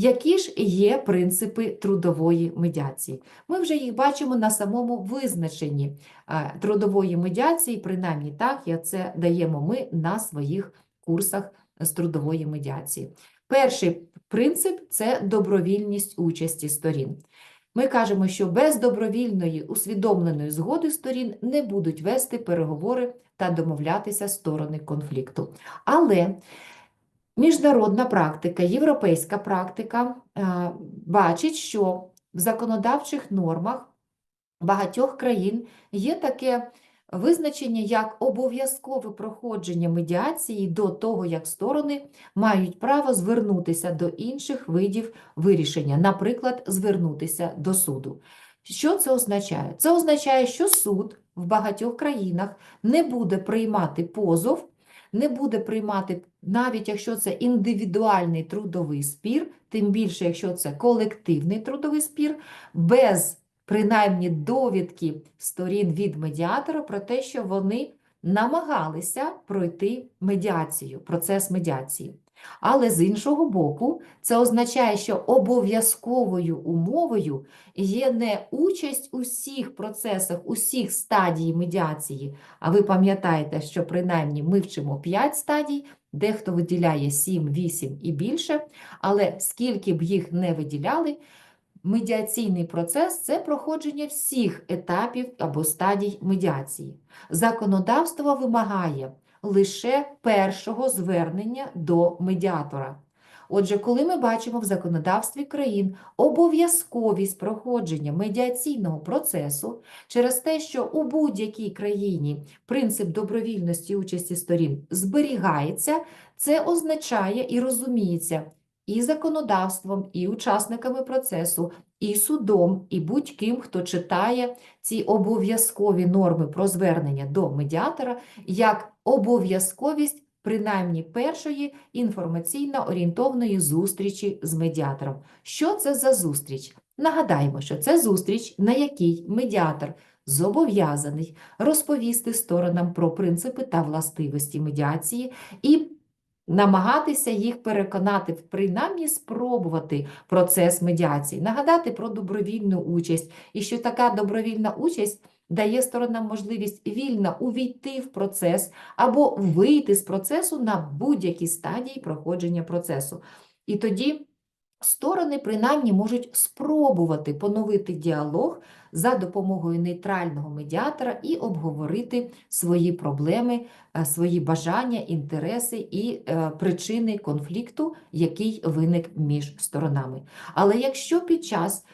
Які ж є принципи трудової медіації? Ми вже їх бачимо на самому визначенні е, трудової медіації, принаймні так, як це даємо ми на своїх курсах з трудової медіації. Перший принцип це добровільність участі сторін. Ми кажемо, що без добровільної усвідомленої згоди сторін не будуть вести переговори та домовлятися сторони конфлікту. Але Міжнародна практика, європейська практика е, бачить, що в законодавчих нормах багатьох країн є таке визначення як обов'язкове проходження медіації до того, як сторони мають право звернутися до інших видів вирішення, наприклад, звернутися до суду. Що це означає? Це означає, що суд в багатьох країнах не буде приймати позов не буде приймати, навіть якщо це індивідуальний трудовий спір, тим більше, якщо це колективний трудовий спір, без принаймні довідки сторін від медіатора про те, що вони намагалися пройти медіацію, процес медіації. Але з іншого боку, це означає, що обов'язковою умовою є не участь у всіх процесах, усіх стадій медіації. А ви пам'ятаєте, що принаймні ми вчимо 5 стадій, дехто виділяє 7, 8 і більше, але скільки б їх не виділяли, медіаційний процес це проходження всіх етапів або стадій медіації. Законодавство вимагає лише першого звернення до медіатора. Отже, коли ми бачимо в законодавстві країн обов'язковість проходження медіаційного процесу через те, що у будь-якій країні принцип добровільності участі сторін зберігається, це означає і розуміється і законодавством, і учасниками процесу, і судом, і будь-ким, хто читає ці обов'язкові норми про звернення до медіатора як обов'язковість принаймні першої інформаційно орієнтовної зустрічі з медіатором. Що це за зустріч? Нагадаємо, що це зустріч, на якій медіатор зобов'язаний розповісти сторонам про принципи та властивості медіації і намагатися їх переконати, принаймні спробувати процес медіації, нагадати про добровільну участь, і що така добровільна участь дає сторонам можливість вільно увійти в процес або вийти з процесу на будь-якій стадії проходження процесу. І тоді сторони принаймні можуть спробувати поновити діалог за допомогою нейтрального медіатора і обговорити свої проблеми, е, свої бажання, інтереси і е, причини конфлікту, який виник між сторонами. Але якщо під час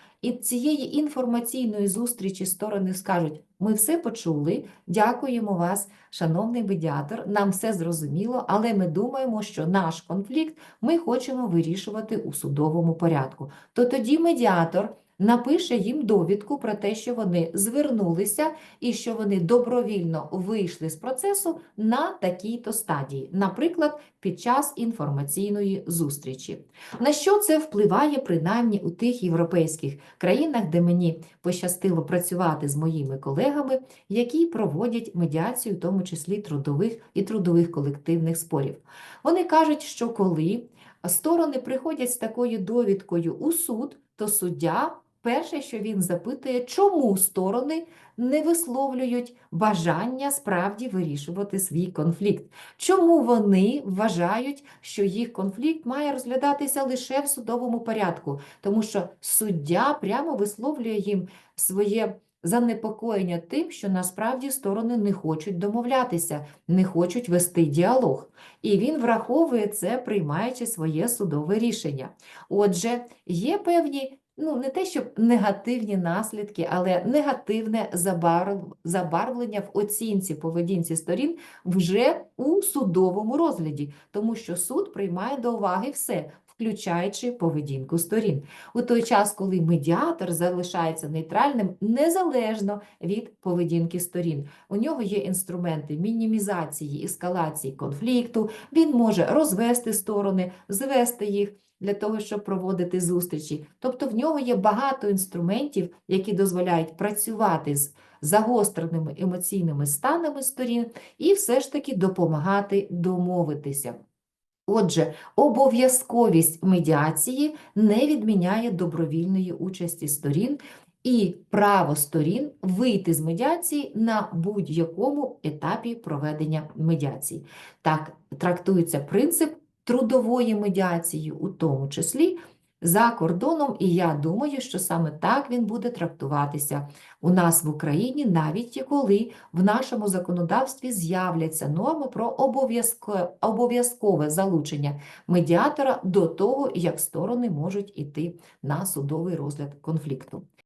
цієї інформаційної зустрічі сторони скажуть: ми все почули, дякуємо вас, шановний медіатор, нам все зрозуміло, але ми думаємо, що наш конфлікт ми хочемо вирішувати у судовому порядку. То тоді медіатор напише їм довідку про те, що вони звернулися і що вони добровільно вийшли з процесу на такій-то стадії, наприклад, під час інформаційної зустрічі. На що це впливає принаймні у тих європейських країнах, де мені пощастило працювати з моїми колегами, які проводять медіацію, в тому числі трудових і трудових колективних спорів. Вони кажуть, що коли сторони приходять з такою довідкою у суд, то суддя Перше, що він запитує, чому сторони не висловлюють бажання справді вирішувати свій конфлікт, чому вони вважають, що їх конфлікт має розглядатися лише в судовому порядку, тому що суддя прямо висловлює їм своє занепокоєння тим, що насправді сторони не хочуть домовлятися, не хочуть вести діалог. І він враховує це, приймаючи своє судове рішення. Отже, є певні ну, не те, щоб негативні наслідки, але негативне забарвлення в оцінці поведінці сторін вже у судовому розгляді, тому що суд приймає до уваги все. Включаючи поведінку сторін. У той час, коли медіатор залишається нейтральним незалежно від поведінки сторін. У нього є інструменти мінімізації, ескалації конфлікту, він може розвести сторони, звести їх для того, щоб проводити зустрічі. Тобто в нього є багато інструментів, які дозволяють працювати з загостреними емоційними станами сторін і все ж таки допомагати домовитися. Отже, обов'язковість медіації не відміняє добровільної участі сторін і право сторін вийти з медіації на будь-якому етапі проведення медіації. Так трактується принцип трудової медіації, у тому числі за кордоном, і я думаю, що саме так він буде трактуватися у нас в Україні, навіть коли в нашому законодавстві з'являться норми про обов'язко- обов'язкове залучення медіатора до того, як сторони можуть іти на судовий розгляд конфлікту.